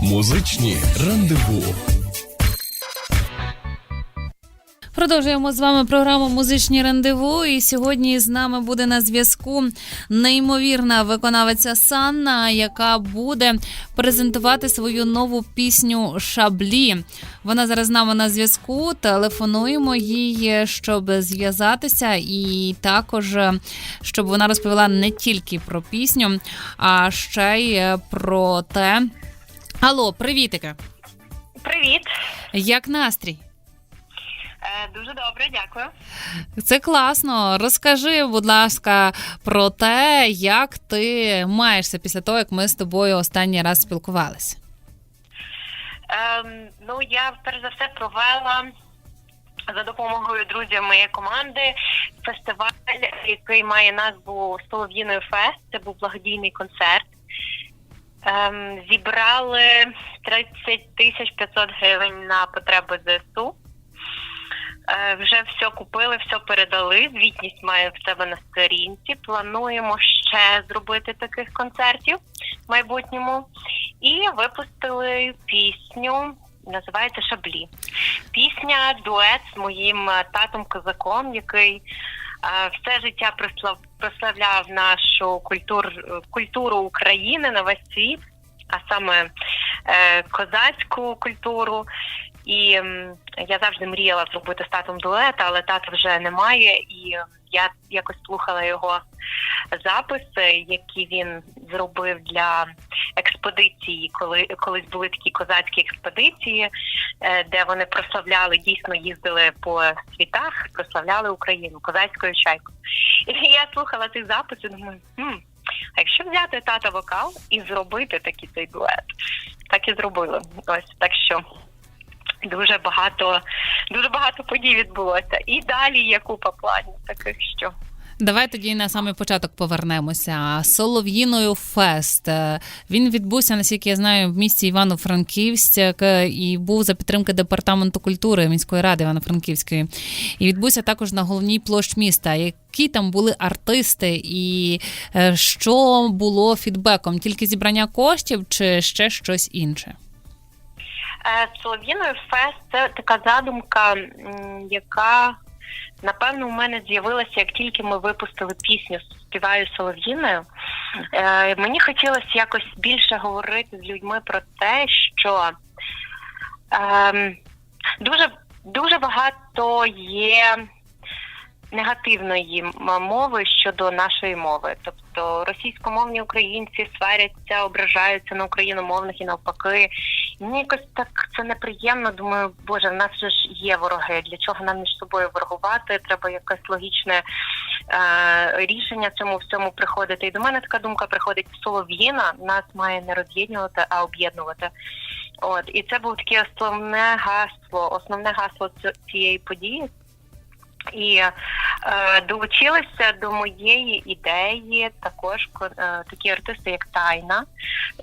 Музичні рандеву. Продовжуємо з вами програму Музичні рандеву. І сьогодні з нами буде на зв'язку неймовірна виконавиця Санна, яка буде презентувати свою нову пісню Шаблі. Вона зараз з нами на зв'язку. Телефонуємо їй, щоб зв'язатися, і також щоб вона розповіла не тільки про пісню, а ще й про те. Алло, привітики! Привіт, Як настрій? Е, дуже добре, дякую. Це класно. Розкажи, будь ласка, про те, як ти маєшся після того, як ми з тобою останній раз спілкувалися. Ем, ну я перш за все провела за допомогою друзів моєї команди фестиваль, який має назву Солов'їною Фест. Це був благодійний концерт. Ем, зібрали 30 тисяч 500 гривень на потреби ЗСУ. Е, вже все купили, все передали. Звітність має в себе на сторінці. Плануємо ще зробити таких концертів в майбутньому. І випустили пісню, називається Шаблі. Пісня дует з моїм е, татом козаком, який е, все життя прослав, прославляв нашу культур, культуру України на весь світ, а саме козацьку культуру. І я завжди мріяла зробити з татом дует, але тата вже немає. І я якось слухала його записи, які він зробив для експедиції, коли колись були такі козацькі експедиції, е, де вони прославляли, дійсно їздили по світах, прославляли Україну козацькою чайкою. І я слухала цих записів, думаю, хм, а якщо взяти тата вокал і зробити такий цей дует, так і зробили. Ось так що. Дуже багато, дуже багато подій відбулося. І далі є купа планів таких, що Давай тоді на самий початок повернемося. Солов'їною фест. Е, Він відбувся, наскільки я знаю, в місті Івано-Франківськ е, і був за підтримки департаменту культури міської ради Івано-Франківської. І відбувся також на головній площі міста. Які там були артисти, і е, що було фідбеком? Тільки зібрання коштів чи ще щось інше? Е, Солов'їною фест це така задумка, яка напевно у мене з'явилася, як тільки ми випустили пісню Співаю Солов'їною. Е, Мені хотілося якось більше говорити з людьми про те, що ем, дуже, дуже багато є негативної мови щодо нашої мови. Тобто російськомовні українці сваряться, ображаються на україномовних і навпаки. Мені якось так це неприємно. Думаю, боже, в нас же ж є вороги. Для чого нам між собою ворогувати? Треба якесь логічне е, рішення цьому всьому приходити. І до мене така думка приходить солов'їна. Нас має не роз'єднувати, а об'єднувати. От і це був таке основне гасло, основне гасло цієї події. І е, долучилися до моєї ідеї також е, такі артисти, як Тайна,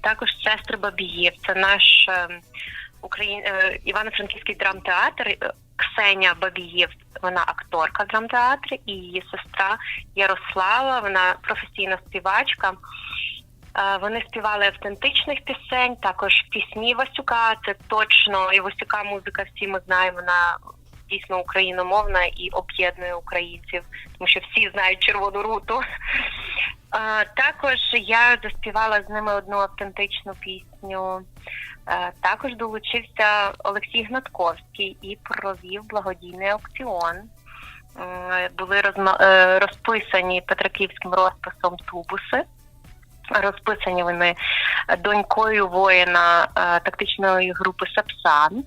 також сестри Бабіїв. Це наш е, Україн... е, Івано-Франківський драмтеатр. Е, Ксеня Бабіїв, вона акторка драмтеатру, і її сестра Ярослава, вона професійна співачка. Е, Вони співали автентичних пісень, також пісні Васюка. Це точно і Васюка музика. Всі ми знаємо. Вона дійсно україномовна і об'єднує українців, тому що всі знають червону руту. Також я заспівала з ними одну автентичну пісню. Також долучився Олексій Гнатковський і провів благодійний аукціон. Були е, розписані Петриківським розписом тубуси. Розписані вони донькою воїна е, тактичної групи Сапсан.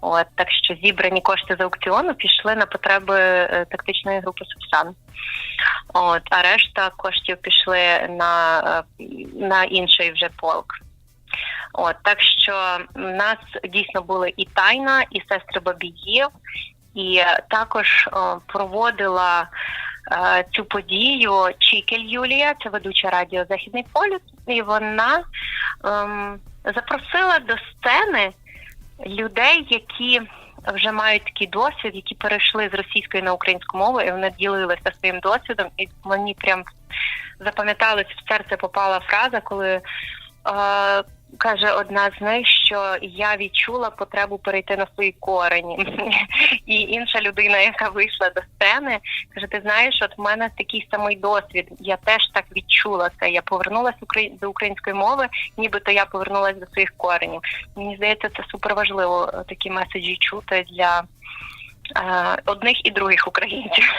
От так що зібрані кошти з аукціону пішли на потреби е, тактичної групи Сапсан. От, а решта коштів пішли на, е, на інший вже полк. От так що в нас дійсно були і тайна, і сестри Бабіїв, і також е, проводила цю подію. Чікель Юлія, це ведуча радіо Західний полюс, і вона ем, запросила до сцени людей, які вже мають такий досвід, які перейшли з російської на українську мову, і вони ділилися своїм досвідом, і мені прям запам'яталась в серце попала фраза, коли Е, Каже одна з них, що я відчула потребу перейти на свої корені. І інша людина, яка вийшла до сцени, каже: Ти знаєш, от в мене такий самий досвід. Я теж так відчула це. Я повернулася до української мови, нібито я повернулася до своїх коренів. Мені здається, це супер важливо е, такі меседжі чути для е, одних і других українців,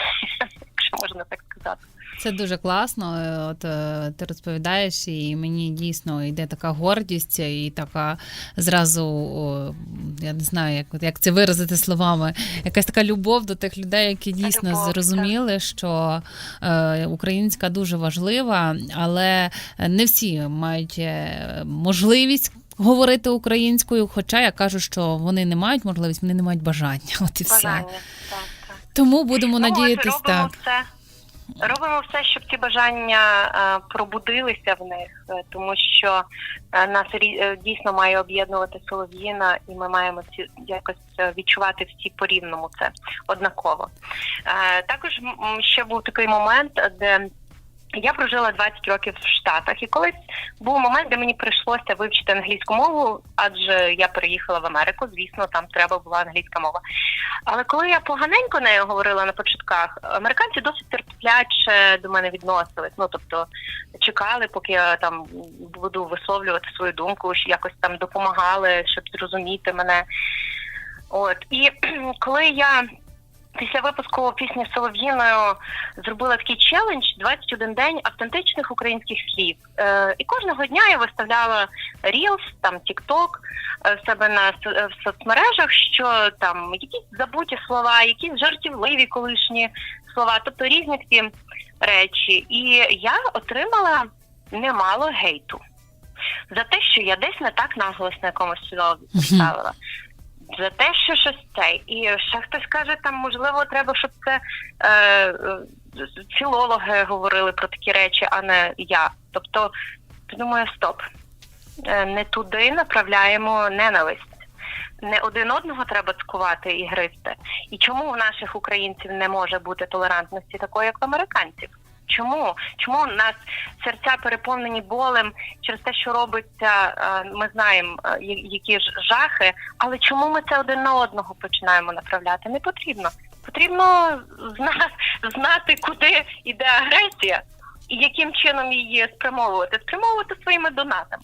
якщо можна так сказати. Це дуже класно. Е, От е, ти розповідаєш, і мені дійсно йде така гордість, і така зразу я не знаю, як, як це виразити словами. Якась така любов до тих людей, які дійсно Любов, так. зрозуміли, що е, українська дуже важлива, але не всі мають е, можливість. Говорити українською, хоча я кажу, що вони не мають можливість, вони не мають бажання. От і все. Так, так. Тому будемо Ну, робимо так. Все, робимо все, щоб ці бажання е, пробудилися в них, е, тому що е, нас дійсно має об'єднувати Солов'їна, і ми маємо ці якось відчувати всі по рівному це однаково. Також ще був такий момент, де я прожила 20 років в Штатах, і колись був момент, де мені прийшлося вивчити англійську мову, адже я переїхала в Америку. Звісно, там треба була англійська мова. Але коли я поганенько нею говорила на початках, американці досить терпляче до мене відносились. Ну тобто чекали, поки я там буду висловлювати свою думку, якось там допомагали, щоб зрозуміти мене. От і коли я після випуску пісні Солов'їною зробила такий челендж 21 день автентичних українських слів. Е, і кожного дня я виставляла Reels, там TikTok е, в себе на е, в соцмережах, що там якісь забуті слова, якісь жартівливі колишні слова, тобто різні такі речі. І я отримала немало гейту за те, що я десь не так наголос на якомусь слові поставила. За те, що щось це. І ще хтось каже, там можливо треба, щоб це е, філологи говорили про такі речі, а не я. Тобто, думаю, стоп. Е, Не туди направляємо ненависть. Не один одного треба цькувати і гризти. І чому у наших українців не може бути толерантності такої, як в американців? Чому? Чому у нас серця переповнені болем через те, що робиться? е, Ми знаємо, е, які ж жахи, але чому ми це один на одного починаємо направляти? Не потрібно. Потрібно зна- знати, куди йде агресія і яким чином її спрямовувати. Спрямовувати своїми донатами.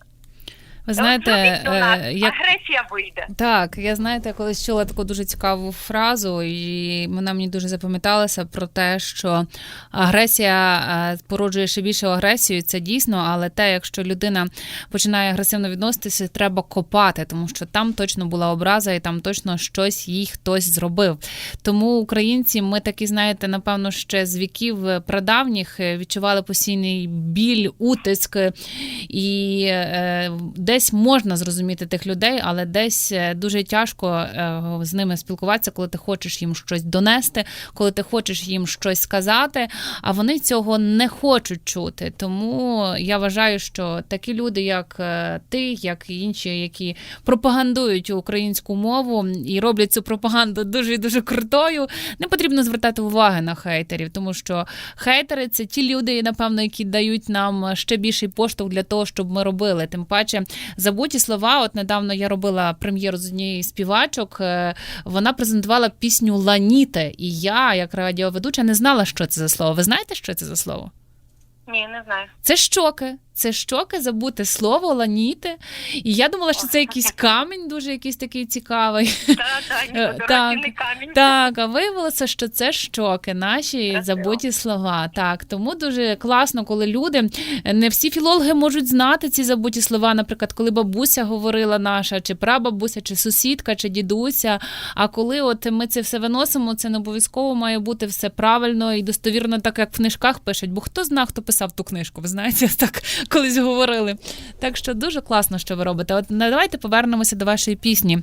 Ви знаєте, е, як агресія вийде. Так, я знаєте, колись чула таку дуже цікаву фразу, і вона мені дуже запам'яталася про те, що агресія е, породжує ще більше агресію. Це дійсно, але те, якщо людина починає агресивно відноситися, треба копати, тому що там точно була образа, і там точно щось їй хтось зробив. Тому українці, ми такі, знаєте, напевно, ще з віків прадавніх е, відчували постійний біль, утиск, і е, десь можна зрозуміти тих людей, але десь е, дуже тяжко е, з ними спілкуватися, коли ти хочеш їм щось донести, коли ти хочеш їм щось сказати, а вони цього не хочуть чути. Тому я вважаю, що такі люди, як е, ти, як і інші, які пропагандують українську мову і роблять цю пропаганду дуже і дуже крутою, не потрібно звертати уваги на хейтерів, тому що хейтери це ті люди, напевно, які дають нам ще більший поштовх для того, щоб ми робили. Тим паче, забуті слова. От недавно я робила прем'єру з однієї співачок. е, Вона презентувала пісню Ланіте, і я, як радіоведуча, не знала, що це за слово. Ви знаєте, що це за слово? Ні, не знаю. Це щоки. Це щоки, забути слово, ланіти. І я думала, що це якийсь камінь, дуже якийсь такий цікавий. Е, так. камінь. Так, а виявилося, що це щоки, наші забуті слова. Так, тому дуже класно, коли люди не всі філологи можуть знати ці забуті слова. Наприклад, коли бабуся говорила наша, чи прабабуся, чи сусідка, чи дідуся. А коли от ми це все виносимо, це не обов'язково має бути все правильно і достовірно, так як в книжках пишуть. Бо хто знає, хто писав ту книжку? Ви знаєте, так колись говорили. Так що дуже класно, що ви робите. От давайте повернемося до вашої пісні.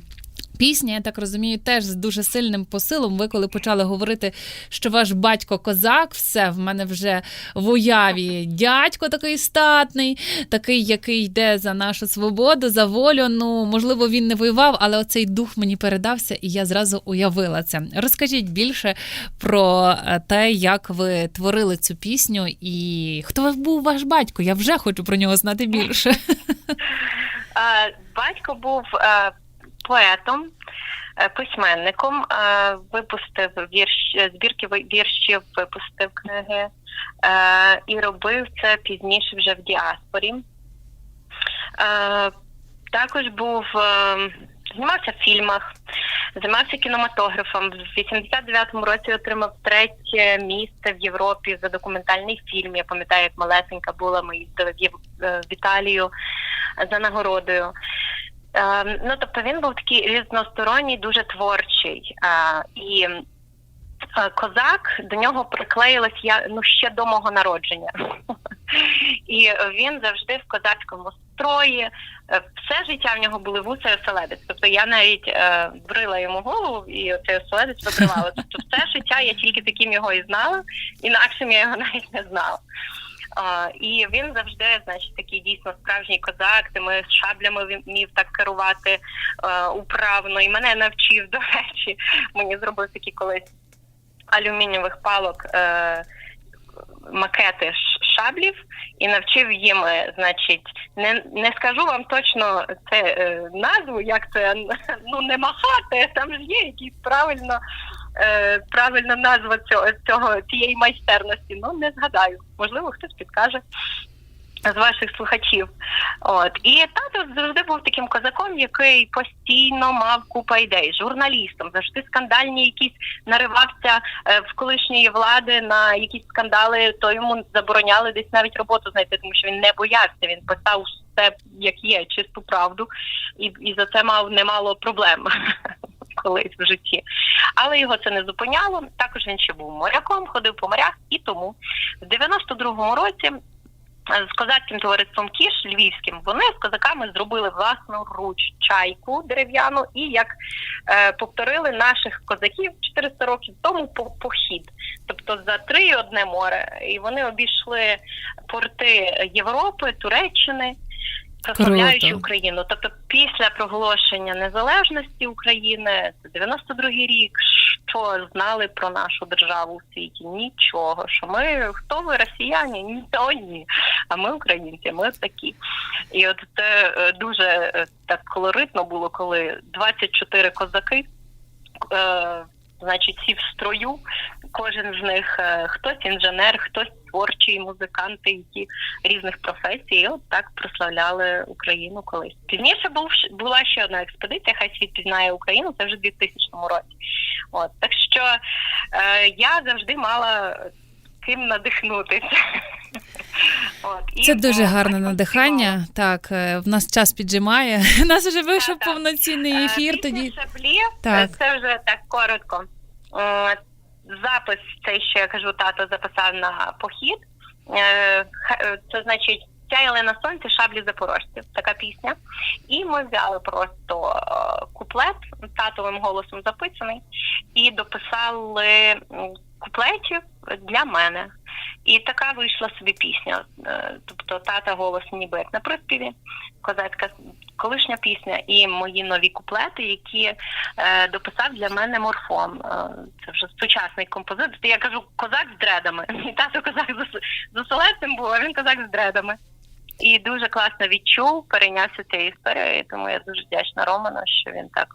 Пісня, я так розумію, теж з дуже сильним посилом. Ви коли почали говорити, що ваш батько козак, все в мене вже в уяві. Дядько такий статний, такий, який йде за нашу свободу, за волю. Ну можливо, він не воював, але оцей дух мені передався, і я зразу уявила це. Розкажіть більше про е, те, як ви творили цю пісню, і хто був ваш батько? Я вже хочу про нього знати більше. Е, Батько був е, поетом, е, письменником, е, випустив вірш, збірки віршів, випустив книги е, і робив це пізніше вже в діаспорі. Е, Також був е, знімався в фільмах, займався кінематографом. В 89-му році отримав третє місце в Європі за документальний фільм. Я пам'ятаю, як малесенька була. Ми їздили е, в Італію за нагородою. Е, ну, тобто він був такий різносторонній, дуже творчий. Е, і е, козак до нього приклеїлась я ну ще до мого народження. І він завжди в козацькому строї. Е, Все життя в нього були вуса і оселедець. Тобто я навіть е, брила йому голову і цей оселедець викривала. Тобто все життя я тільки таким його і знала, інакшим я його навіть не знала. І він завжди, значить, такий дійсно справжній козак, тими шаблями він вмів так керувати е, управно. І мене навчив, до речі, мені зробив такі колись алюмінієвих палок. Е, макети шаблів і навчив їм, е, значить, не, не скажу вам точно це назву, як це ну не махати, там ж є якісь правильно, е, правильна назва цього, цього цієї майстерності. Ну не згадаю. Можливо, хтось підкаже з ваших слухачів. От і тато завжди був таким козаком, який постійно мав купа ідей, журналістом, завжди скандальні якісь наривався е, в колишньої влади на якісь скандали, то йому забороняли десь навіть роботу знайти, тому що він не боявся. Він писав все як є, чисту правду, і, і за це мав немало проблем. Колись в житті, але його це не зупиняло. Також він ще був моряком, ходив по морях, і тому в 92-му році з козацьким товариством Кіш Львівським вони з козаками зробили власну руч чайку дерев'яну і як е, повторили наших козаків 400 років тому по похід. Тобто за три і одне море. І вони обійшли порти Європи, Туреччини. Прославляючи. Україну, тобто після проголошення незалежності України, це 92-й рік, що знали про нашу державу в світі? Нічого. Що ми хто ви росіяни? Ні, то ні. А ми українці, ми такі. І от це е, дуже е, так колоритно було, коли 24 козаки. Е, Значить, всі в строю, кожен з них е, хтось інженер, хтось творчий, музиканти, які різних професій, і от так прославляли Україну колись. Пізніше був була ще одна експедиція, хай світ пізнає Україну, це вже в 2000 році. От так що е, я завжди мала ким надихнутися. От, і, Це дуже е, гарне так надихання. Так, е, в нас час піджимає. У нас вже вийшов повноцінний Е, ефір. Тоді шаблі, Так. е, це вже так коротко. Запис, цей, що я кажу, тато записав на похід. Е, е, Це значить сяяли на сонці шаблі запорожців. Така пісня. І ми взяли просто е, куплет татовим голосом записаний і дописали куплетів для мене. І така вийшла собі пісня. Тобто тата голос ніби як на приспіві, козацька колишня пісня і мої нові куплети, які е, дописав для мене морфон. Е, це вже сучасний композитор. Я кажу козак з дредами. І тато козак з, оселедцем був, а він козак з дредами. І дуже класно відчув, перейнявся цією історією, тому я дуже вдячна Роману, що він так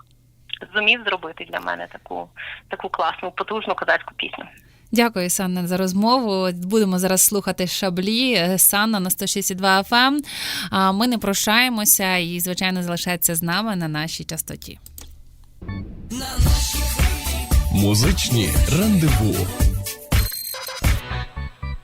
зумів зробити для мене таку, таку класну, потужну козацьку пісню. Дякую, Санна, за розмову. Будемо зараз слухати шаблі е, Санна на 162 FM. А ми не прощаємося і, звичайно, залишається з нами на нашій частоті. Музичні рандеву.